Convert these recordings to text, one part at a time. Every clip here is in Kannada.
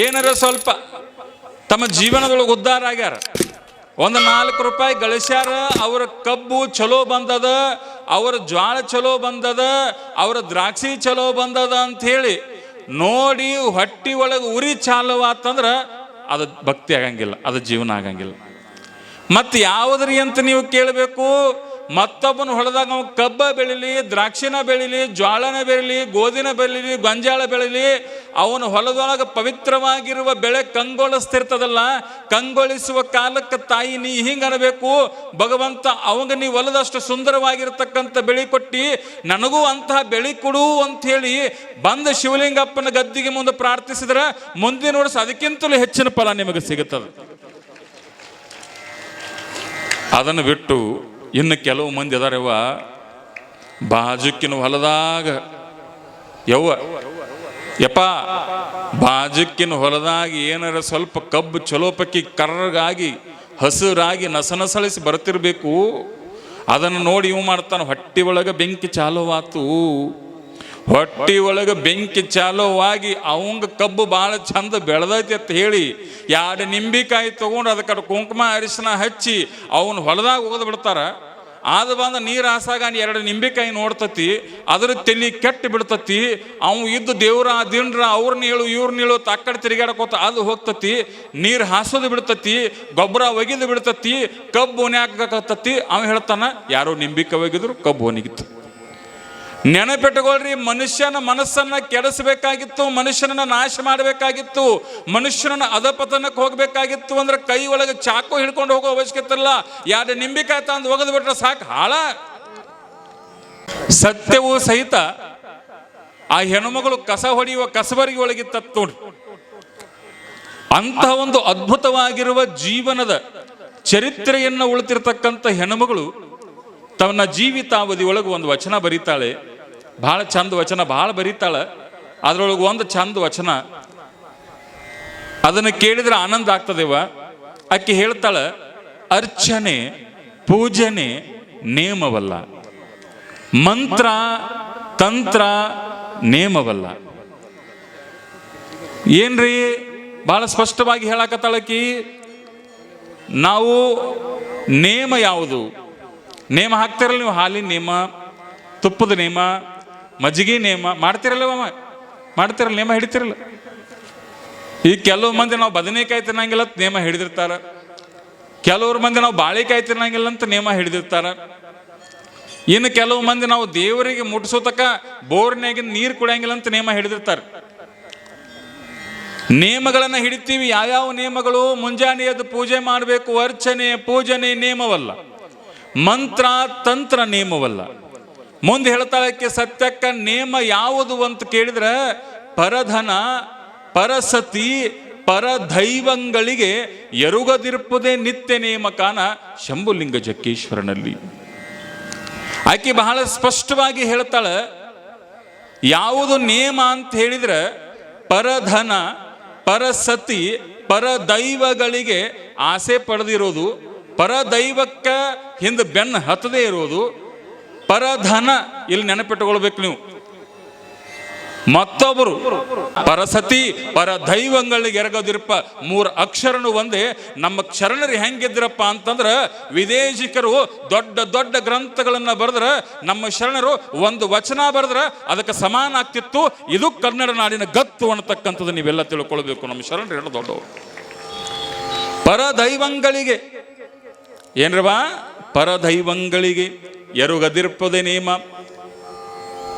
ಏನಾರ ಸ್ವಲ್ಪ ತಮ್ಮ ಜೀವನದೊಳಗೆ ಉದ್ಧಾರ ಆಗ್ಯಾರ. ಒಂದು ನಾಲ್ಕು ರೂಪಾಯಿ ಗಳಿಸ್ಯಾರ, ಅವರ ಕಬ್ಬು ಚಲೋ ಬಂದದ, ಅವರ ಜ್ವಾಳ ಚಲೋ ಬಂದದ, ಅವರ ದ್ರಾಕ್ಷಿ ಚಲೋ ಬಂದದ ಅಂತ ಹೇಳಿ ನೋಡಿ ಹೊಟ್ಟಿ ಒಳಗೆ ಉರಿ ಅಂತಂದ್ರ ಅದು ಭಕ್ತಿ ಆಗಂಗಿಲ್ಲ, ಅದು ಜೀವನ ಆಗಂಗಿಲ್ಲ. ಮತ್ತೆ ಯಾವುದ್ರಿ ಅಂತ ನೀವು ಕೇಳಬೇಕು, ಮತ್ತೊಬ್ಬನ ಹೊಲದಾಗ ನಾವು ಕಬ್ಬ ಬೆಳಿಲಿ, ದ್ರಾಕ್ಷಿನ ಬೆಳಿಲಿ, ಜ್ವಾಳನ ಬೆಳಿಲಿ, ಗೋಧಿನ ಬೆಳಿಲಿ, ಗೊಂಜಾಳ ಬೆಳಿಲಿ ಅವನ ಹೊಲದೊಳಗೆ ಪವಿತ್ರವಾಗಿರುವ ಬೆಳೆ ಕಂಗೊಳಿಸ್ತಿರ್ತದಲ್ಲ, ಕಂಗೊಳಿಸುವ ಕಾಲಕ್ಕೆ ತಾಯಿ ನೀ ಹಿಂಗೆ ಅನ್ನಬೇಕು ಭಗವಂತ, ಅವಂಗ ನೀ ಹೊಲದಷ್ಟು ಸುಂದರವಾಗಿರ್ತಕ್ಕಂಥ ಬೆಳಿ ಕೊಟ್ಟು, ನನಗೂ ಅಂತಹ ಬೆಳಿ ಕೊಡು ಅಂತ ಹೇಳಿ ಬಂದ ಶಿವಲಿಂಗಪ್ಪನ ಗದ್ದಿಗೆ ಮುಂದೆ ಪ್ರಾರ್ಥಿಸಿದ್ರೆ, ಮುಂದಿನ ವರ್ಷ ಅದಕ್ಕಿಂತಲೂ ಹೆಚ್ಚಿನ ಫಲ ನಿಮಗೆ ಸಿಗುತ್ತದೆ. ಅದನ್ನು ಬಿಟ್ಟು ಇನ್ನು ಕೆಲವು ಮಂದಿ ಅದಾರವ್ವ, ಬಾಜುಕಿನ ಹೊಲದಾಗ ಯವ್ವ ಯಪ್ಪ ಬಾಜುಕಿನ ಹೊಲದಾಗ ಏನಾರ ಸ್ವಲ್ಪ ಕಬ್ಬು ಚಲೋ ಪಕ್ಕಿ ಕರ್ರಗಾಗಿ, ಹಸಿರಾಗಿ ನಸನಸಳಿಸಿ ಬರ್ತಿರ್ಬೇಕು. ಅದನ್ನು ನೋಡಿ ಇವು ಮಾಡ್ತಾನೆ, ಹೊಟ್ಟಿ ಒಳಗೆ ಬೆಂಕಿ ಚಾಲುವಾತು. ಹೊಟ್ಟಿ ಒಳಗೆ ಬೆಂಕಿ ಚಾಲುವಾಗಿ ಅವಂಗ ಕಬ್ಬು ಭಾಳ ಚಂದ ಬೆಳೆದೈತಿ ಅಂತ ಹೇಳಿ, ಎರಡು ನಿಂಬಿಕಾಯಿ ತಗೊಂಡು ಅದಕ್ಕೆ ಕುಂಕುಮ ಅರಿಶಿನ ಹಚ್ಚಿ ಅವನು ಹೊಲದಾಗ ಹೋಗದ್ ಆದ ಬಂದ ನೀರು ಹಾಸಾಗ ಎರಡು ನಿಂಬಿಕಾಯಿ ನೋಡ್ತತಿ, ಅದ್ರ ತಲೆ ಕೆಟ್ಟು ಬಿಡ್ತತಿ, ಅವು ಇದ್ದು ದೇವ್ರ ದಿಂಡ್ರ ಅವ್ರನ್ನ ಹೇಳು ಇವ್ರನ್ನ ಹೇಳು ತಕ್ಕಡೆ ತಿರುಗಾಡಕೋತ ಅದು ಹೋಗ್ತತಿ, ನೀರು ಹಾಸೋದು ಬಿಡ್ತತಿ, ಗೊಬ್ಬರ ಒಗಿದು ಬಿಡ್ತತಿ, ಕಬ್ಬು ಒಣಗಾಕತ್ತತಿ ಅವ ಹೇಳ್ತಾನ, ಯಾರೋ ನಿಂಬಿಕಾಯಿ ಒಗಿದ್ರು ಕಬ್ಬು ಒಣಗಿತ್ತು. ನೆನಪಿಟ್ಟುಕೊಳ್ರಿ ಮನುಷ್ಯನ ಮನಸ್ಸನ್ನ ಕೆಡಿಸಬೇಕಾಗಿತ್ತು, ಮನುಷ್ಯನನ್ನ ನಾಶ ಮಾಡಬೇಕಾಗಿತ್ತು, ಮನುಷ್ಯನನ್ನ ಅಧಪತನಕ್ಕೆ ಹೋಗಬೇಕಾಗಿತ್ತು ಅಂದ್ರೆ ಕೈ ಒಳಗೆ ಚಾಕು ಹಿಡ್ಕೊಂಡು ಹೋಗೋ ಅವಶ್ಯಕತೆ ಇಲ್ಲ ಯಾರು ನಿಂಬಿಕಾಯಿ ತಂದು ಒಗೆದು ಬಿಟ್ರೆ ಸಾಕು, ಹಾಳ. ಸತ್ಯವೂ ಸಹಿತ ಆ ಹೆಣ್ಣುಮಗಳು ಕಸ ಹೊಡೆಯುವ ಕಸಬರಿಗೆ ಒಳಗಿತ್ತತ್ತು ನೋಡಿ. ಅಂತಹ ಒಂದು ಅದ್ಭುತವಾಗಿರುವ ಜೀವನದ ಚರಿತ್ರೆಯನ್ನು ಉಳಿತಿರ್ತಕ್ಕಂಥ ಹೆಣ್ಣುಮಗಳು ತನ್ನ ಜೀವಿತಾವಧಿಯೊಳಗೆ ಒಂದು ವಚನ ಬರೀತಾಳೆ. ಬಹಳ ಚಂದ ವಚನ, ಭಾಳ ಬರೀತಾಳೆ. ಅದರೊಳಗೆ ಒಂದು ಚಂದ ವಚನ. ಅದನ್ನು ಕೇಳಿದ್ರೆ ಆನಂದ ಆಗ್ತದೇವ ಅಕ್ಕಿ ಹೇಳ್ತಾಳೆ, ಅರ್ಚನೆ, ಪೂಜನೆ ನೇಮವಲ್ಲ. ಮಂತ್ರ, ತಂತ್ರ ನೇಮವಲ್ಲ. ಏನ್ರಿ? ಬಹಳ ಸ್ಪಷ್ಟವಾಗಿ ಹೇಳಕತ್ತಾಳಕಿ ನಾವು ನೇಮ ಯಾವುದು? ನೇಮ ಹಾಕ್ತಾರಲ್ಲ ನೀವು, ಹಾಲಿನ ನೇಮ, ತುಪ್ಪದ ನೇಮ. ಮಜ್ಜಿಗೆ ನೇಮ ಮಾಡ್ತಿರಲ್ಲ ಮಾಮ ಮಾಡ್ತಿರಲ್ಲ, ನೇಮ ಹಿಡಿತಿರಲ್ಲ. ಈಗ ಕೆಲವು ಮಂದಿ ನಾವು ಬದನೆಕಾಯಿ ತಿನ್ನಂಗಿಲ್ಲ ಅಂತ ನೇಮ ಹಿಡಿದಿರ್ತಾರ. ಕೆಲವ್ರ ಮಂದಿ ನಾವು ಬಾಳೆಕಾಯಿ ತಿನ್ನಂಗಿಲ್ಲ ಅಂತ ನೇಮ ಹಿಡಿದಿರ್ತಾರ. ಇನ್ನು ಕೆಲವು ಮಂದಿ ನಾವು ದೇವರಿಗೆ ಮುಟ್ಟಿಸೋತಕ ಬೋರ್ನ್ಯಾಗಿನ ನೀರು ಕುಡಿಯಂಗಿಲ್ಲ ಅಂತ ನೇಮ ಹಿಡಿದಿರ್ತಾರೆ. ನೇಮಗಳನ್ನು ಹಿಡಿತೀವಿ. ಯಾವ್ಯಾವ ನೇಮಗಳು? ಮುಂಜಾನೆ ಎದ್ದು ಪೂಜೆ ಮಾಡಬೇಕು, ಅರ್ಚನೆ, ಪೂಜನೆ ನೇಮವಲ್ಲ. ಮಂತ್ರ, ತಂತ್ರ ನೇಮವಲ್ಲ. ಮುಂದೆ ಹೇಳ್ತಾಳಕ್ಕೆ ಸತ್ಯಕ್ಕ, ನೇಮ ಯಾವುದು ಅಂತ ಕೇಳಿದ್ರೆ ಪರಧನ, ಪರಸತಿ, ಪರದೈವಂಗಳಿಗೆ ಎರುಗದಿರ್ಪುದೇ ನಿತ್ಯ ನೇಮಕಾನ ಶಂಭುಲಿಂಗ ಜಕ್ಕೇಶ್ವರನಲ್ಲಿ ಆಕೆ ಬಹಳ ಸ್ಪಷ್ಟವಾಗಿ ಹೇಳ್ತಾಳೆ, ಯಾವುದು ನೇಮ ಅಂತ ಹೇಳಿದ್ರೆ ಪರಧನ, ಪರಸತಿ, ಪರದೈವಗಳಿಗೆ ಆಸೆ ಪಡೆದಿರೋದು, ಪರದೈವಕ್ಕ ಹಿಂದೆ ಬೆನ್ನು ಹತ್ತದೇ ಇರೋದು ಪರಧನ, ಇಲ್ಲಿ ನೆನಪಿಟ್ಟುಕೊಳ್ಬೇಕು ನೀವು. ಮತ್ತೊಬ್ಬರು, ಪರಸತಿ ಪರ ದೈವಗಳಿಗೆ ಎರಗೋದಿರಪ್ಪ. ಮೂರು ಅಕ್ಷರನು ಒಂದೇ, ನಮ್ಮ ಶರಣರು ಹೆಂಗಿದ್ರಪ್ಪ ಅಂತಂದ್ರ ವಿದೇಶಿಕರು ದೊಡ್ಡ ದೊಡ್ಡ ಗ್ರಂಥಗಳನ್ನ ಬರೆದ್ರ, ನಮ್ಮ ಶರಣರು ಒಂದು ವಚನ ಬರೆದ್ರ ಅದಕ್ಕೆ ಸಮಾನ ಆಗ್ತಿತ್ತು. ಇದು ಕನ್ನಡ ನಾಡಿನ ಗತ್ತು ಅನ್ನತಕ್ಕಂಥದ್ದು ನೀವೆಲ್ಲ ತಿಳ್ಕೊಳ್ಬೇಕು. ನಮ್ಮ ಶರಣರು ಹೇಳೋ ದೊಡ್ಡವರು. ಪರದೈವಂಗಳಿಗೆ ಏನ್ರವಾ ಪರದೈವಂಗಳಿಗೆ ಎರುಗದಿರ್ಪದೆ ನೇಮ.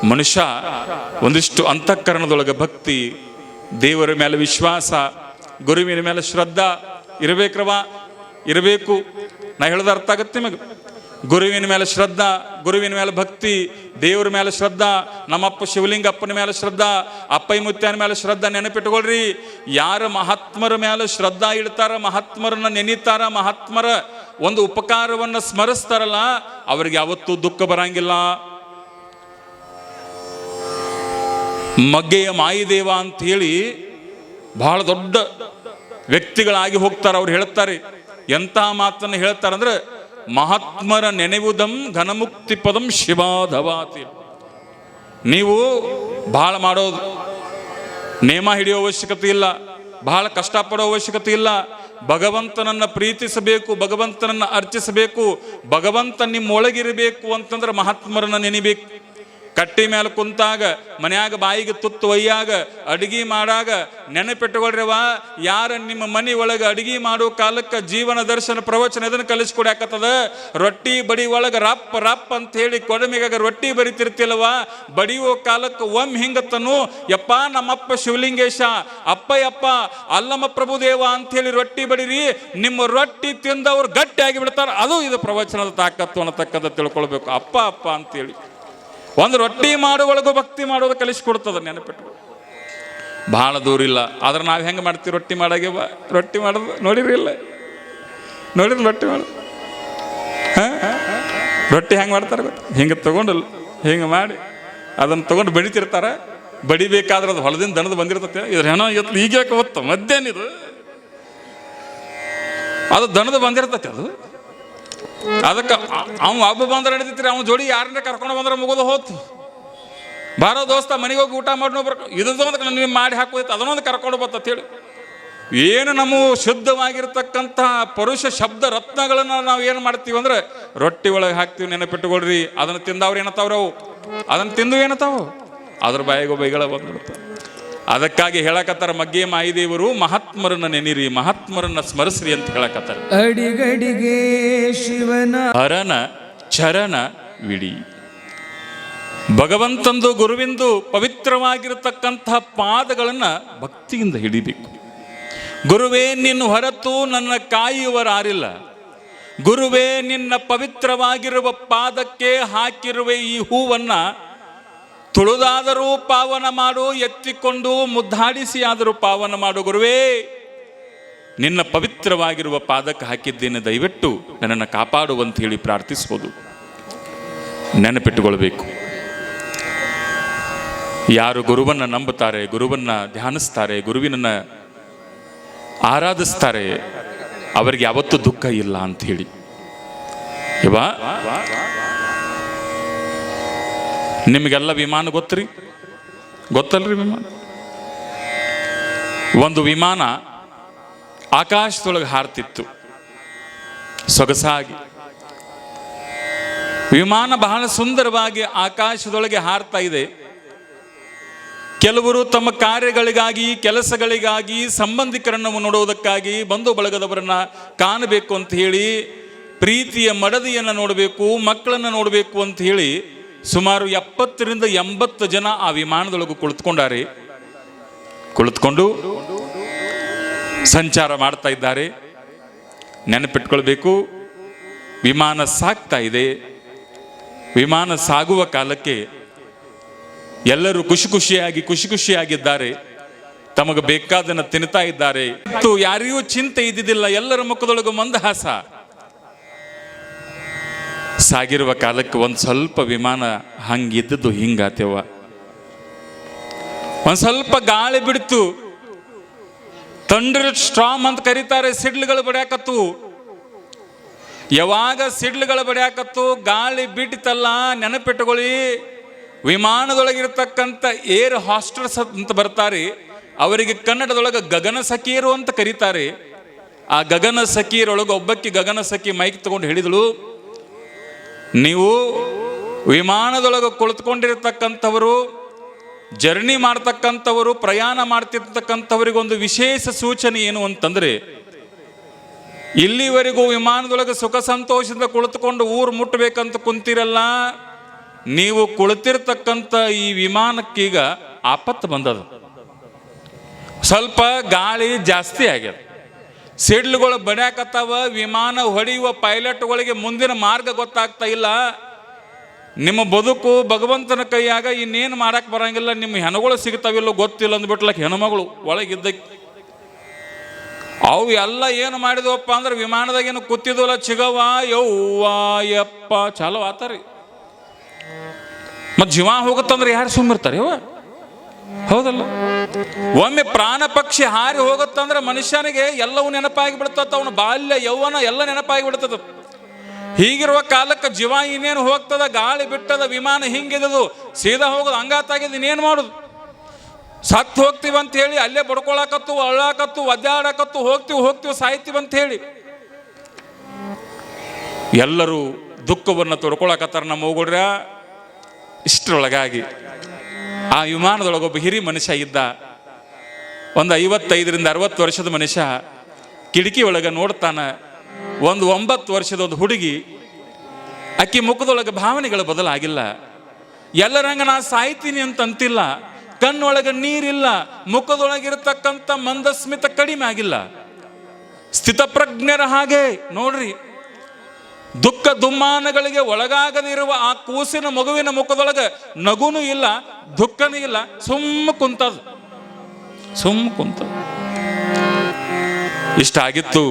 ಮನುಷ್ಯ ಒಂದಿಷ್ಟು ಅಂತಃಕರಣದೊಳಗೆ ಭಕ್ತಿ, ದೇವರ ಮೇಲೆ ವಿಶ್ವಾಸ, ಗುರುವಿನ ಮೇಲೆ ಶ್ರದ್ಧಾ, ಇರಬೇಕ್ರವ? ಇರಬೇಕು. ನಾ ಹೇಳೋದು ಅರ್ಥ ಆಗತ್ತೆ ನಿಮಗೆ? ಗುರುವಿನ ಮೇಲೆ ಶ್ರದ್ಧಾ, ಗುರುವಿನ ಮೇಲೆ ಭಕ್ತಿ, ದೇವರ ಮೇಲೆ ಶ್ರದ್ಧಾ, ನಮ್ಮಪ್ಪ ಶಿವಲಿಂಗಪ್ಪನ ಮೇಲೆ ಶ್ರದ್ಧಾ, ಅಪ್ಪೈ ಮುತ್ಯನ ಮೇಲೆ ಶ್ರದ್ಧಾ ನೆನಪಿಟ್ಕೊಳ್ರಿ. ಯಾರ ಮಹಾತ್ಮರ ಮೇಲೆ ಶ್ರದ್ಧಾ ಇಡ್ತಾರ, ಮಹಾತ್ಮರನ್ನ ನೆನೀತಾರ, ಮಹಾತ್ಮರ ಒಂದು ಉಪಕಾರವನ್ನು ಸ್ಮರಿಸ್ತಾರಲ್ಲ, ಅವ್ರಿಗೆ ಯಾವತ್ತೂ ದುಃಖ ಬರಂಗಿಲ್ಲ. ಮಗ್ಗೆಯ ಮಾಯಿದೇವ ಅಂತ ಹೇಳಿ ಬಹಳ ದೊಡ್ಡ ವ್ಯಕ್ತಿಗಳಾಗಿ ಹೋಗ್ತಾರೆ, ಅವ್ರು ಹೇಳ್ತಾರೆ. ಎಂತಹ ಮಾತನ್ನು ಹೇಳ್ತಾರೆ ಅಂದ್ರೆ, ಮಹಾತ್ಮರ ನೆನೆವುದಂ ಘನಮುಕ್ತಿ ಪದಂ ಶಿವಾಧವಾತಿ. ನೀವು ಬಹಳ ಮಾಡೋದು, ನೇಮ ಹಿಡಿಯೋ ಅವಶ್ಯಕತೆ ಇಲ್ಲ ಬಹಳ ಕಷ್ಟಪಡೋ ಅವಶ್ಯಕತೆ ಇಲ್ಲ ಭಗವಂತನನ್ನ ಪ್ರೀತಿಸಬೇಕು ಭಗವಂತನನ್ನು ಅರ್ಚಿಸಬೇಕು ಭಗವಂತ ನಿಮ್ಮೊಳಗಿರಬೇಕು ಅಂತಂದ್ರೆ ಮಹಾತ್ಮರನ್ನು ನೆನಿಬೇಕು. ಕಟ್ಟಿ ಮೇಲೆ ಕುಂತಾಗ, ಮನ್ಯಾಗ ಬಾಯಿಗೆ ತುತ್ತು ಒಯ್ಯಾಗ, ಅಡುಗೆ ಮಾಡಾಗ ನೆನಪಿಟ್ಟುಕೊಳ್ರವ ಯಾರ ನಿಮ್ಮ ಮನೆ ಒಳಗೆ ಅಡುಗೆ ಮಾಡೋ ಕಾಲಕ್ಕೆ ಜೀವನ ದರ್ಶನ ಪ್ರವಚನ ಇದನ್ನು ಕಲಿಸ್ಕೊಡಾಕತ್ತದ ರೊಟ್ಟಿ ಬಡಿ ಒಳಗೆ ರಪ್ಪ ರಪ್ಪ ಅಂತ ಹೇಳಿ ಕೊಡಮಿಗಾಗ ರೊಟ್ಟಿ ಬರಿತಿರ್ತಿಲ್ವಾ ಬಡಿಯೋ ಕಾಲಕ್ಕೆ ಒಮ್ಮೆ ಹಿಂಗತ್ತನು, ಯಪ್ಪ ನಮ್ಮಪ್ಪ ಶಿವಲಿಂಗೇಶ, ಅಪ್ಪ ಯಪ್ಪ ಅಲ್ಲಮ್ಮ ಪ್ರಭುದೇವ ಅಂತ ಹೇಳಿ ರೊಟ್ಟಿ ಬಡಿರಿ, ನಿಮ್ಮ ರೊಟ್ಟಿ ತಿಂದವ್ರು ಗಟ್ಟಿಯಾಗಿ ಬಿಡ್ತಾರೆ, ಅದು ಇದು ಪ್ರವಚನದ ತಾಕತ್ತು ಅನ್ನತಕ್ಕಂಥ ತಿಳ್ಕೊಳ್ಬೇಕು. ಅಪ್ಪ ಅಪ್ಪ ಅಂತೇಳಿ ಒಂದು ರೊಟ್ಟಿ ಮಾಡುವೊಳಗೂ ಭಕ್ತಿ ಮಾಡೋದು ಕಲಿಸ್ಕೊಡ್ತದ ನೆನಪಿಟ್ಟು ಭಾಳ ದೂರ ಇಲ್ಲ. ಆದ್ರೆ ನಾವು ಹೆಂಗೆ ಮಾಡ್ತೀವಿ? ರೊಟ್ಟಿ ಮಾಡಾಗೆ ರೊಟ್ಟಿ ಮಾಡೋದು ನೋಡಿರಿ ಇಲ್ಲ. ನೋಡಿರಿ ರೊಟ್ಟಿ ಮಾಡೋದು. ಹಾ? ರೊಟ್ಟಿ ಹೆಂಗೆ ಮಾಡ್ತಾರೆ ಗೊತ್ತಾ? ಹಿಂಗೆ ತಗೊಂಡು ಹಿಂಗೆ ಮಾಡಿ, ಅದನ್ನು ತಗೊಂಡು ಬಡಿತಿರ್ತಾರೆ. ಬಡಿಬೇಕಾದ್ರೆ ಅದು ಹೊಲದಿಂದ ದನದ ಬಂದಿರ್ತತೆ. ಇದ್ರ ಏನೋ ಇವತ್ತು ಈಗ ಹೊತ್ತ ಮಧ್ಯಾಹ್ನ ಇದು. ಅದು ದನದ ಬಂದಿರ್ತತೆ ಅದು. ಅದಕ್ಕೆ ಅವ್ನು ಹಬ್ಬ ಬಂದ್ರೆ ನಡೀತಿರಿ ಅವ್ನ ಜೋಡಿ ಯಾರನ್ನ ಕರ್ಕೊಂಡು ಬಂದ್ರೆ ಮುಗಿದು ಹೋತು. ಬಾರೋ ದೋಸ್ತ, ಮನೆಗೆ ಹೋಗಿ ಊಟ ಮಾಡಿ ಬರ್ಕ ಇದೊಂದು ನೀವು ಮಾಡಿ ಹಾಕೋದಿತ್ತು ಅದನ್ನೊಂದು ಕರ್ಕೊಂಡು ಬತ್ತ ಹೇಳಿ. ಏನು ನಮ್ಮ ಶುದ್ಧವಾಗಿರ್ತಕ್ಕಂಥ ಪರುಷ ಶಬ್ದ ರತ್ನಗಳನ್ನು ನಾವು ಏನು ಮಾಡ್ತೀವಿ ಅಂದ್ರೆ, ರೊಟ್ಟಿ ಒಳಗೆ ಹಾಕ್ತೀವಿ ನೆನಪಿಟ್ಟುಕೊಳ್ರಿ ಅದನ್ನು ತಿಂದವ್ರು ಏನತ್ತವ್ರವು ಅದನ್ನು ತಿಂದು ಏನತ್ತಾವು ಅದ್ರ ಬಾಯಿಗೆ ಬೈಗಳ ಬಂದ್ಬಿಡ್ತಾವೆ ಅದಕ್ಕಾಗಿ ಹೇಳಕತ್ತಾರ ಮಗ್ಗೆ ಮಾಯಿದೇವರು ಮಹಾತ್ಮರನ್ನ ನೆನಿರಿ ಮಹಾತ್ಮರನ್ನ ಸ್ಮರಿಸ್ರಿ ಅಂತ ಹೇಳಕತ್ತಾರ. ಅಡಿಗಡಿಗೆ ಶಿವನ ಹರನ ಚರಣ ವಿಡಿ. ಭಗವಂತಂದು ಗುರುವಿಂದು ಪವಿತ್ರವಾಗಿರತಕ್ಕಂತಹ ಪಾದಗಳನ್ನು ಭಕ್ತಿಯಿಂದ ಹಿಡಿಬೇಕು. ಗುರುವೇ ನಿನ್ನ ಹೊರತು ನನ್ನ ಕಾಯುವರಾರಿಲ್ಲ. ಗುರುವೇ ನಿನ್ನ ಪವಿತ್ರವಾಗಿರುವ ಪಾದಕ್ಕೆ ಹಾಕಿರುವ ಈ ಹೂವನ್ನ ತುಳುದಾದರೂ ಪಾವನ ಮಾಡು, ಎತ್ತಿಕೊಂಡು ಮುದ್ದಾಡಿಸಿ ಆದರೂ ಪಾವನ ಮಾಡು, ಗುರುವೇ. ನಿನ್ನ ಪವಿತ್ರವಾಗಿರುವ ಪಾದಕ್ಕೆ ಹಾಕಿದ್ದೇನೆ, ದಯವಿಟ್ಟು ನನ್ನನ್ನು ಕಾಪಾಡುವಂತ ಹೇಳಿ ಪ್ರಾರ್ಥಿಸ್ಬೋದು ನೆನಪಿಟ್ಟುಕೊಳ್ಬೇಕು. ಯಾರು ಗುರುವನ್ನು ನಂಬುತ್ತಾರೆ, ಗುರುವನ್ನ ಧ್ಯಾನಿಸ್ತಾರೆ, ಗುರುವಿನನ್ನ ಆರಾಧಿಸ್ತಾರೆ, ಅವರಿಗೆ ಯಾವತ್ತೂ ದುಃಖ ಇಲ್ಲ ಅಂತ ಹೇಳಿ ಇವ ನಿಮಗೆಲ್ಲ ವಿಮಾನ ಗೊತ್ತ್ರಿ? ಗೊತ್ತಲ್ರಿ ವಿಮಾನ? ಒಂದು ವಿಮಾನ ಆಕಾಶದೊಳಗೆ ಹಾರ್ತಿತ್ತು. ಸೊಗಸಾಗಿ. ವಿಮಾನ ಬಹಳ ಸುಂದರವಾಗಿ ಆಕಾಶದೊಳಗೆ ಹಾರ್ತಾ ಇದೆ. ಕೆಲವರು ತಮ್ಮ ಕಾರ್ಯಗಳಿಗಾಗಿ, ಕೆಲಸಗಳಿಗಾಗಿ, ಸಂಬಂಧಿಕರನ್ನು ನೋಡುವುದಕ್ಕಾಗಿ ಬಂಧು ಬಳಗದವರನ್ನ ಕಾಣಬೇಕು ಅಂತ ಹೇಳಿ, ಪ್ರೀತಿಯ ಮಡದಿಯನ್ನು ನೋಡಬೇಕು, ಮಕ್ಕಳನ್ನು ನೋಡಬೇಕು ಅಂತ ಹೇಳಿ ಸುಮಾರು ಎಪ್ಪತ್ತರಿಂದ ಎಂಬತ್ತು ಜನ ಆ ವಿಮಾನದೊಳಗೆ ಕುಳಿತುಕೊಂಡಾರೆ. ಕುಳಿತುಕೊಂಡು ಸಂಚಾರ ಮಾಡ್ತಾ ಇದ್ದಾರೆ. ನೆನಪಿಟ್ಕೊಳ್ಬೇಕು, ವಿಮಾನ ಸಾಗ್ತಾ ಇದೆ. ವಿಮಾನ ಸಾಗುವ ಕಾಲಕ್ಕೆ ಎಲ್ಲರೂ ಖುಷಿ ಖುಷಿಯಾಗಿ ಖುಷಿ ಖುಷಿಯಾಗಿದ್ದಾರೆ. ತಮಗೆ ಬೇಕಾದನ್ನ ತಿನ್ನುತ್ತಾ ಇದ್ದಾರೆ. ಯಾರಿಗೂ ಚಿಂತೆ ಇದ್ದಿದ್ದಿಲ್ಲ, ಎಲ್ಲರ ಮುಖದೊಳಗೂ ಮಂದಹಾಸ. ಸಾಗಿರುವ ಕಾಲಕ್ಕೆ ಒಂದು ಸ್ವಲ್ಪ ವಿಮಾನ ಹಂಗಿದ್ದದ್ದು ಹಿಂಗಾತೆವ ಒಂದು ಸ್ವಲ್ಪ ಗಾಳಿ ಬಿಡ್ತು. ತಂಡ್ರ ಸ್ಟ್ರಾಮ್ ಅಂತ ಕರೀತಾರೆ, ಸಿಡ್ಲುಗಳು ಬಡಿಯಾಕತ್ತು. ಯಾವಾಗ ಸಿಡ್ಲುಗಳು ಬಡಿಯಾಕತ್ತು, ಗಾಳಿ ಬಿಟ್ಟಿತಲ್ಲ ನೆನಪಿಟ್ಟುಕೊಳ್ಳಿ ವಿಮಾನದೊಳಗಿರ್ತಕ್ಕಂಥ ಏರ್ ಹಾಸ್ಟರ್ಸ್ ಅಂತ ಬರ್ತಾರೆ, ಅವರಿಗೆ ಕನ್ನಡದೊಳಗೆ ಗಗನ ಸಖಿಯರು ಅಂತ ಕರೀತಾರೆ. ಆ ಗಗನ ಸಖಿಯರೊಳಗೆ ಒಬ್ಬಕ್ಕೆ ಗಗನ ಸಖಿ ಮೈಕ್ ತಗೊಂಡು ಹೇಳಿದಳು ನೀವು ವಿಮಾನದೊಳಗೆ ಕುಳಿತುಕೊಂಡಿರ್ತಕ್ಕಂಥವರು, ಜರ್ನಿ ಮಾಡ್ತಕ್ಕಂಥವರು, ಪ್ರಯಾಣ ಮಾಡ್ತಿರ್ತಕ್ಕಂಥವರಿಗೊಂದು ವಿಶೇಷ ಸೂಚನೆ ಏನು ಅಂತಂದ್ರೆ, ಇಲ್ಲಿವರೆಗೂ ವಿಮಾನದೊಳಗೆ ಸುಖ ಸಂತೋಷದಿಂದ ಕುಳಿತುಕೊಂಡು ಊರು ಮುಟ್ಟಬೇಕಂತ ಕುಂತಿರಲ್ಲ, ನೀವು ಕುಳಿತಿರ್ತಕ್ಕಂಥ ಈ ವಿಮಾನಕ್ಕೀಗ ಆಪತ್ತು ಬಂದದ. ಸ್ವಲ್ಪ ಗಾಳಿ ಜಾಸ್ತಿ ಆಗ್ಯದ. ಸಿಡ್ಲುಗಳು ಬಡ್ಯಾಕತ್ತಾವ ವಿಮಾನ ಹೊಡೆಯುವ ಪೈಲಟ್ಗಳಿಗೆ ಮುಂದಿನ ಮಾರ್ಗ ಗೊತ್ತಾಗ್ತಾ ಇಲ್ಲ. ನಿಮ್ಮ ಬದುಕು ಭಗವಂತನ ಕೈಯಾಗ ಇನ್ನೇನು ಮಾಡಕ್ಕೆ ಬರಂಗಿಲ್ಲ, ನಿಮ್ಮ ಹೆಣಗಳು ಸಿಗ್ತಾವಿಲ್ಲೋ ಗೊತ್ತಿಲ್ಲ ಅಂದ್ಬಿಟ್ಲಕ್ಕೆ ಹೆಣ್ಮಗಳು ಒಳಗಿದ್ದ. ಅವು ಎಲ್ಲ ಏನು ಮಾಡಿದವಪ್ಪ ಅಂದ್ರೆ ವಿಮಾನದಾಗ ಏನು ಕೂತಿದ್ವಲ್ಲ ಚಿಗವ ಯವ್ವ, ಯಪ್ಪ, ಚಾಲೋ ಆತರಿ. ಮತ್ತು ಜೀವ ಹೋಗುತ್ತಂದ್ರೆ ಯಾರು ಸುಮ್ಮಿರ್ತಾರೆ ಯವ್ವ ಹೌದಲ್ಲ? ಒಮ್ಮೆ ಪ್ರಾಣ ಪಕ್ಷಿ ಹಾರಿ ಹೋಗುತ್ತಂದ್ರೆ ಮನುಷ್ಯನಿಗೆ ಎಲ್ಲವೂ ನೆನಪಾಗಿ ಬಿಡ್ತತ್ತ ಅವನ ಬಾಲ್ಯ, ಯೌವನ ಎಲ್ಲ ನೆನಪಾಗಿ ಬಿಡ್ತದ. ಹೀಗಿರುವ ಕಾಲಕ್ಕೆ ಜೀವ ಇನ್ನೇನು ಹೋಗ್ತದ, ಗಾಳಿ ಬಿಟ್ಟದ, ವಿಮಾನ ಹಿಂಗಿದದು, ಸೀದಾ ಹೋಗೋದು ಹಂಗಾತಾಗಿದ್ದು ಇನ್ನೇನು ಮಾಡೋದು? ಸತ್ತು ಹೋಗ್ತೀವಿ ಅಂತ ಹೇಳಿ ಅಲ್ಲೇ ಬಡ್ಕೊಳಕತ್ತು, ಅಳ್ಳಾಕತ್ತು, ಒದ್ದಾಡಕತ್ತು, ಹೋಗ್ತೀವಿ ಹೋಗ್ತೀವಿ, ಸಾಯ್ತೀವಿ ಅಂತ ಹೇಳಿ. ಎಲ್ಲರೂ ದುಃಖವನ್ನು ತೊಡ್ಕೊಳಕತ್ತಾರ ನಮ್ಮ ಹೋಗೋಡ್ರ ಇಷ್ಟರೊಳಗಾಗಿ. ಆ ವಿಮಾನದೊಳಗೊಬ್ಬ ಹಿರಿ ಮನುಷ್ಯ ಇದ್ದ. ಒಂದು ಐವತ್ತೈದರಿಂದ ಅರವತ್ತು ವರ್ಷದ ಮನುಷ್ಯ ಕಿಟಕಿ ಒಳಗೆ ನೋಡ್ತಾನ. ಒಂದು ಒಂಬತ್ತು ವರ್ಷದ ಒಂದು ಹುಡುಗಿ ಅಕ್ಕಿ ಮುಖದೊಳಗೆ ಭಾವನೆಗಳು ಬದಲಾಗಿಲ್ಲ. ಎಲ್ಲರಂಗ ನಾ ಸಾಯ್ತೀನಿ ಅಂತಂತಿಲ್ಲ. ಕಣ್ಣೊಳಗೆ ನೀರಿಲ್ಲ. ಮುಖದೊಳಗಿರತಕ್ಕಂಥ ಮಂದಸ್ಮಿತ ಕಡಿಮೆ ಆಗಿಲ್ಲ. ಸ್ಥಿತಪ್ರಜ್ಞರ ಹಾಗೆ ನೋಡ್ರಿ. ದುಃಖ ದುಮ್ಮಾನಗಳಿಗೆ ಒಳಗಾಗದಿರುವ ಆ ಕೂಸಿನ ಮಗುವಿನ ಮುಖದೊಳಗೆ ನಗುನೂ ಇಲ್ಲ, ದುಃಖನೂ ಇಲ್ಲ, ಸುಮ್ಮ ಕುಂತದ ಸುಮ್ಮ ಕುಂತದ ಇಷ್ಟ ಆಗಿತ್ತು.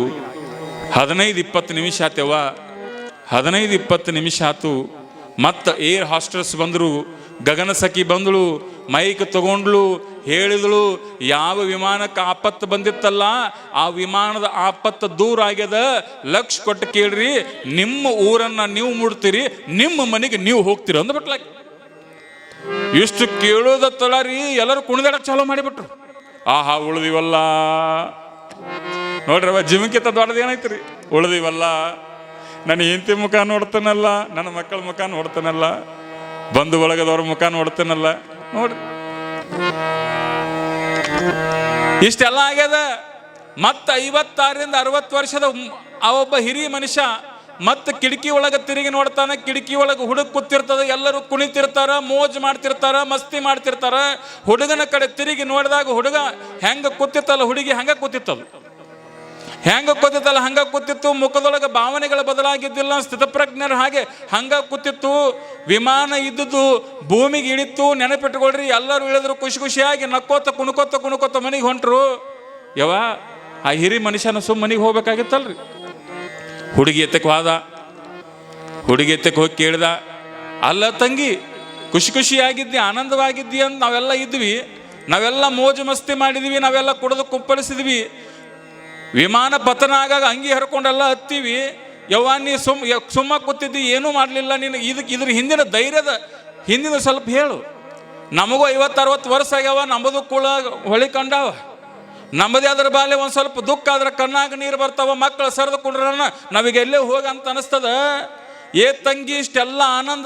ಹದಿನೈದು ಇಪ್ಪತ್ತು ನಿಮಿಷ ಆತೇವ ಹದಿನೈದು ಇಪ್ಪತ್ತು ನಿಮಿಷ ಆತು ಮತ್ತು ಏರ್ ಹಾಸ್ಟೆಲ್ಸ್ ಬಂದರು, ಗಗನಸಖಿ ಬಂದಳು, ಮೈಕ್ ತಗೊಂಡ್ಳು ಹೇಳಿದಳು, ಯಾವ ವಿಮಾನಕ್ಕೆ ಆಪತ್ತು ಬಂದಿತ್ತಲ್ಲ, ಆ ವಿಮಾನದ ಆಪತ್ತು ದೂರ ಆಗ್ಯದ. ಲಕ್ಷ ಕೊಟ್ಟು ಕೇಳ್ರಿ, ನಿಮ್ಮ ಊರನ್ನ ನೀವು ಮುಡ್ತೀರಿ ನಿಮ್ಮ ಮನೆಗೆ ನೀವು ಹೋಗ್ತೀರಿ ಅಂದ್ಬಿಟ್ಲ ಇಷ್ಟು ಕೇಳೋದ ರೀ ಎಲ್ಲರೂ ಕುಣಿದಾಡ ಚಾಲೂ ಮಾಡಿಬಿಟ್ರು. ಆಹಾ, ಉಳ್ದಿವಲ್ಲ. ನೋಡ್ರವ ಜಿಮಕಿತ ದೊಡ್ಡದು ಏನೈತಿ ರೀ ಉಳಿದಿವಲ್ಲ. ನನ್ನ ಹೆಂಡತಿ ಮುಖ ನೋಡ್ತಾನಲ್ಲ, ನನ್ನ ಮಕ್ಕಳ ಮುಖ ನೋಡ್ತಾನಲ್ಲ, ಬಂಧು ಬಳಗದವ್ರ ಮುಖ ನೋಡ್ತಾನಲ್ಲ. ನೋಡ್ರಿ. ಇಷ್ಟೆಲ್ಲ ಆಗ್ಯದ. ಮತ್ತ ಐವತ್ತಾರರಿಂದ ಅರವತ್ತು ವರ್ಷದ ಆ ಒಬ್ಬ ಹಿರಿಯ ಮನುಷ್ಯ ಮತ್ತೆ ಕಿಟಕಿ ಒಳಗೆ ತಿರುಗಿ ನೋಡ್ತಾನೆ. ಕಿಟಕಿ ಒಳಗೆ ಹುಡುಗ ಕೂತಿರ್ತದ, ಎಲ್ಲರೂ ಕುಣಿತಿರ್ತಾರ, ಮೋಜ್ ಮಾಡ್ತಿರ್ತಾರ, ಮಸ್ತಿ ಮಾಡ್ತಿರ್ತಾರ. ಹುಡುಗನ ಕಡೆ ತಿರುಗಿ ನೋಡಿದಾಗ ಹುಡುಗ ಹೆಂಗ ಕೂತಿತ್ತಲ್ಲ, ಹುಡುಗಿ ಹಂಗ ಕೂತಿತ್ತದು ಹೆಂಗ ಕೂತಿತ್ತಲ್ಲ, ಹಂಗ ಕೂತಿತ್ತು. ಮುಖದೊಳಗೆ ಭಾವನೆಗಳು ಬದಲಾಗಿದ್ದಿಲ್ಲ. ಸ್ಥಿತಪ್ರಜ್ಞರು ಹಾಗೆ ಹಂಗ ಕೂತಿತ್ತು. ವಿಮಾನ ಇದ್ದುದು ಭೂಮಿಗೆ ಇಳಿತು ನೆನಪಿಟ್ಕೊಳ್ರಿ, ಎಲ್ಲರೂ ಇಳಿದ್ರು, ಖುಷಿ ಖುಷಿಯಾಗಿ ನಕ್ಕೋತ, ಕುಣ್ಕೋತ ಕುಣ್ಕೋತ ಮನೆಗೆ ಹೊಂಟ್ರು. ಯವ ಆ ಹಿರಿ ಮನುಷ್ಯನ ಸುಮ್ಮ ಮನೆಗೆ ಹೋಗ್ಬೇಕಾಗಿತ್ತಲ್ರಿ. ಹುಡುಗಿ ಎತ್ತಕ್ಕೆ ಹೋದ, ಹುಡುಗಿ ಎತ್ತಕ್ಕೆ ಹೋಗಿ ಕೇಳ್ದ, ಅಲ್ಲ ತಂಗಿ, ಖುಷಿ ಖುಷಿಯಾಗಿದ್ದಿ, ಆನಂದವಾಗಿದ್ದಿ ಅಂತ ನಾವೆಲ್ಲ ಇದ್ವಿ. ನಾವೆಲ್ಲ ಮೋಜು ಮಸ್ತಿ ಮಾಡಿದ್ವಿ, ನಾವೆಲ್ಲ ಕುಡಿದು ಕುಪ್ಪಳಿಸಿದ್ವಿ. ವಿಮಾನ ಪತನ ಆಗಾಗ ಅಂಗಿ ಹರ್ಕೊಂಡೆಲ್ಲ ಹತ್ತೀವಿ. ಯವ್ವ, ನೀ ಸುಮ್ ಸುಮ್ಮ ಕೂತಿದ್ದಿ, ಏನೂ ಮಾಡಲಿಲ್ಲ ನೀನು. ಇದಕ್ಕೆ ಇದ್ರ ಹಿಂದಿನ ಧೈರ್ಯದ, ಹಿಂದಿನ ಸ್ವಲ್ಪ ಹೇಳು. ನಮಗೂ ಐವತ್ತು ಅರವತ್ತು ವರ್ಷ ಆಗ್ಯಾವ, ನಮ್ಮದು ಕುಳ ಹೊಳಿ ಕಂಡಾವ. ನಮ್ಮದೇ ಅದ್ರ ಬಾಲೆ ಒಂದು ಸ್ವಲ್ಪ ದುಃಖ, ಆದ್ರೆ ಕಣ್ಣಾಗ ನೀರು ಬರ್ತಾವ ಮಕ್ಕಳು ಸರಿದು ಕುಡ್ರನ್ನ ನಮಗೆಲ್ಲೇ ಎಲ್ಲೇ ಹೋಗಿ ಅಂತ ಅನಿಸ್ತದ. ಏ ತಂಗಿ, ಇಷ್ಟೆಲ್ಲ ಆನಂದ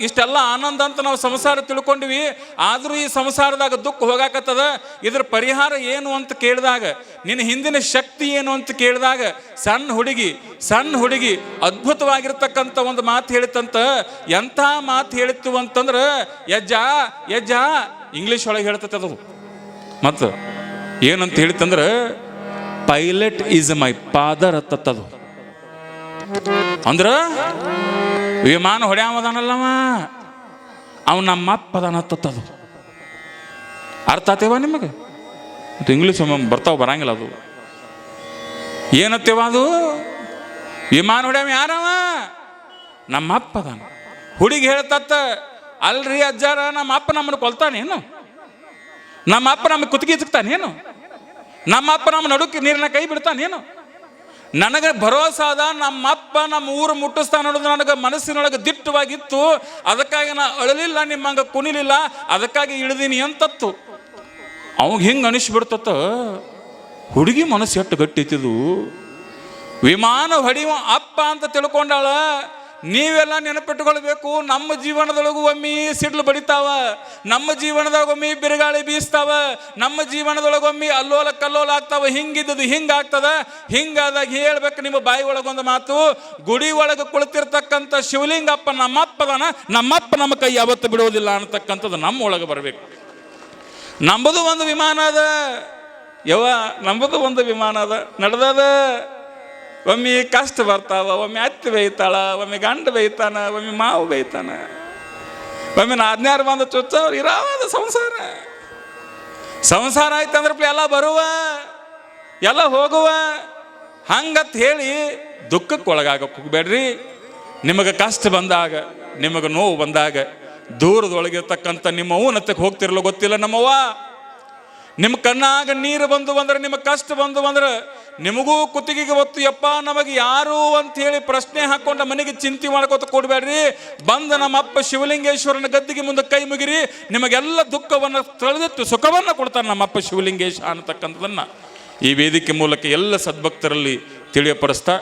ಇಷ್ಟೆಲ್ಲ ಆನಂದ ಅಂತ ನಾವು ಸಂಸಾರ ತಿಳ್ಕೊಂಡ್ವಿ, ಆದರೂ ಈ ಸಂಸಾರದಾಗ ದುಃಖ ಹೋಗಾಕತ್ತದ. ಇದ್ರ ಪರಿಹಾರ ಏನು ಅಂತ ಕೇಳಿದಾಗ, ನಿನ್ನ ಹಿಂದಿನ ಶಕ್ತಿ ಏನು ಅಂತ ಕೇಳಿದಾಗ, ಸಣ್ಣ ಹುಡುಗಿ ಸಣ್ಣ ಹುಡುಗಿ ಅದ್ಭುತವಾಗಿರ್ತಕ್ಕಂಥ ಒಂದು ಮಾತು ಹೇಳಿತಂತ. ಎಂಥ ಮಾತು ಹೇಳಿತ್ತು ಅಂತಂದ್ರೆ, ಯಜ್ಜ ಯಜ್ಜ, ಇಂಗ್ಲೀಷ್ ಒಳಗೆ ಹೇಳ್ತದೆ ಅದು. ಮತ್ತು ಏನಂತ ಹೇಳಿತಂದ್ರೆ ಪೈಲಟ್ ಈಸ್ ಮೈ ಫಾದರ್ ಅತ್ತದು ಅಂದ್ರ ವಿಮಾನ ಹೊಡ್ಯಾವದಾನಲ್ಲವ? ಅವ ನಮ್ಮ ಅಪ್ಪ ಅದಾನ ಅತ್ತದು ಅರ್ಥ ಆತೇವ ನಿಮಗೆ? ಮತ್ತು ಇಂಗ್ಲೀಷ್ ಬರ್ತಾವ ಬರಂಗಿಲ್ಲ ಅದು. ಏನತ್ತೇವ ಅದು? ವಿಮಾನ ಹೊಡ್ಯಾವ ಯಾರವ? ನಮ್ಮ ಅಪ್ಪ ಅದಾನ ಹುಡುಗಿ ಹೇಳ್ತತ್ತ, ಅಲ್ರಿ ಅಜ್ಜಾರ ನಮ್ಮ ಅಪ್ಪ ನಮ್ಮನ್ನು ಕೊಲ್ತಾನೇನು? ನಮ್ಮ ಅಪ್ಪ ನಮಗೆ ಕುತ್ತಿಗೆ ಸಿಗ್ತಾನೇನು ನಮ್ಮ ಅಪ್ಪ ನಮ್ಮ ನಡುಕ್ಕೆ ನೀರಿನ ಕೈ ಬಿಡ್ತಾನೇನು? ನನಗೆ ಭರೋಸಾ ಅದ ನಮ್ಮ ಅಪ್ಪ, ನಮ್ಮ ಊರು ಮುಟ್ಟಿಸ್ತಾನ ಅನ್ನೋದು ನನಗೆ ಮನಸ್ಸಿನೊಳಗೆ ದಿಟ್ಟವಾಗಿತ್ತು. ಅದಕ್ಕಾಗಿ ನಾ ಅಳಲಿಲ್ಲ, ನಿಮ್ಮಂಗೆ ಕುಣಿಲಿಲ್ಲ. ಅದಕ್ಕಾಗಿ ಇಳಿದೀನಿ ಅಂತತ್ತು. ಅವಾಗ ಹಿಂಗೆ ಅನಿಸ್ಬಿಡ್ತತ್ತ. ಹುಡುಗಿ ಮನಸ್ಸು ಎಷ್ಟು ಗಟ್ಟಿತ್ತಿದು. ವಿಮಾನ ಹೊಡಿಯುವ ಅಪ್ಪ ಅಂತ ತಿಳ್ಕೊಂಡಾಳ ನೀವೆಲ್ಲ ನೆನಪಿಟ್ಟುಕೊಳ್ಬೇಕು, ನಮ್ಮ ಜೀವನದೊಳಗೂ ಒಮ್ಮೆ ಸಿಡ್ಲು ಬಡಿತಾವ, ನಮ್ಮ ಜೀವನದಾಗ ಒಮ್ಮೆ ಬಿರುಗಾಳಿ ಬೀಸ್ತಾವ, ನಮ್ಮ ಜೀವನದೊಳಗೊಮ್ಮೆ ಅಲ್ಲೋಲ ಕಲ್ಲೋಲ ಆಗ್ತಾವ ಹಿಂಗಿದ್ದದು ಹಿಂಗಾಗ್ತದ ಹಿಂಗಾದಾಗ ಹೇಳ್ಬೇಕು ನಿಮ್ಮ ಬಾಯಿ ಒಳಗೊಂದು ಮಾತು, ಗುಡಿ ಒಳಗೆ ಕುಳಿತಿರ್ತಕ್ಕಂಥ ಶಿವಲಿಂಗಪ್ಪ ನಮ್ಮಪ್ಪದನ, ನಮ್ಮಪ್ಪ ನಮ್ಮ ಕೈ ಯಾವತ್ತು ಬಿಡೋದಿಲ್ಲ ಅನ್ನತಕ್ಕಂಥದ್ದು ನಮ್ಮ ಒಳಗೆ ಬರಬೇಕು. ನಂಬದು ಒಂದು ವಿಮಾನ ಅದ. ಯವ ನಂಬದು ಒಂದು ವಿಮಾನ ಅದ. ನಡೆದದ? ಒಮ್ಮೆ ಕಷ್ಟ ಬರ್ತಾವ, ಒಮ್ಮೆ ಅತ್ತಿ ಬೈತಾಳ ಒಮ್ಮೆ ಗಂಡ ಬೈತಾನ ಒಮ್ಮೆ ಮಾವು ಬೈತಾನ ಒಮ್ಮೆ ನಾದ್ನ್ಯಾರು ಬಂದ ಚುಚ್ಚವ್ರು ಇರಾವದ ಸಂಸಾರ. ಸಂಸಾರ ಆಯ್ತಂದ್ರೆ ಎಲ್ಲ ಬರುವ, ಎಲ್ಲ ಹೋಗುವ. ಹಂಗತ್ ಹೇಳಿ ದುಃಖಕ್ಕೆ ಒಳಗಾಗ ಹೋಗ್ಬೇಡ್ರಿ. ನಿಮಗೆ ಕಷ್ಟ ಬಂದಾಗ, ನಿಮಗೆ ನೋವು ಬಂದಾಗ ದೂರದೊಳಗಿರ್ತಕ್ಕಂಥ ನಿಮ್ಮ ಊನತ್ತಕ್ಕೆ ಹೋಗ್ತಿರಲ್ಲ ಗೊತ್ತಿಲ್ಲ ನಮ್ಮವ್ವ. ನಿಮ್ಮ ಕಣ್ಣಾಗ ನೀರು ಬಂದು ಬಂದ್ರೆ, ನಿಮ್ಮ ಕಷ್ಟ ಬಂದು ಬಂದ್ರೆ, ನಿಮಗೂ ಕುತ್ತಿಗೆಗೆ ಒತ್ತು, ಯಪ್ಪ, ನಮಗೆ ಯಾರು ಅಂತ ಹೇಳಿ ಪ್ರಶ್ನೆ ಹಾಕೊಂಡ ಮನೆಗೆ ಚಿಂತೆ ಮಾಡ್ಕೋತ ಕೊಡ್ಬೇಡ್ರಿ. ಬಂದ ನಮ್ಮ ಅಪ್ಪ ಶಿವಲಿಂಗೇಶ್ವರನ ಗದ್ದಿಗೆ ಮುಂದೆ ಕೈ ಮುಗಿರಿ. ನಿಮಗೆಲ್ಲ ದುಃಖವನ್ನು ತಳೆದಿತ್ತು ಸುಖವನ್ನು ಕೊಡ್ತಾರೆ ನಮ್ಮ ಅಪ್ಪ ಶಿವಲಿಂಗೇಶ ಅನ್ನತಕ್ಕಂಥದನ್ನ. ಈ ವೇದಿಕೆ ಮೂಲಕ ಎಲ್ಲ ಸದ್ಭಕ್ತರಲ್ಲಿ ತಿಳಿಯಪಡಿಸ್ತಾ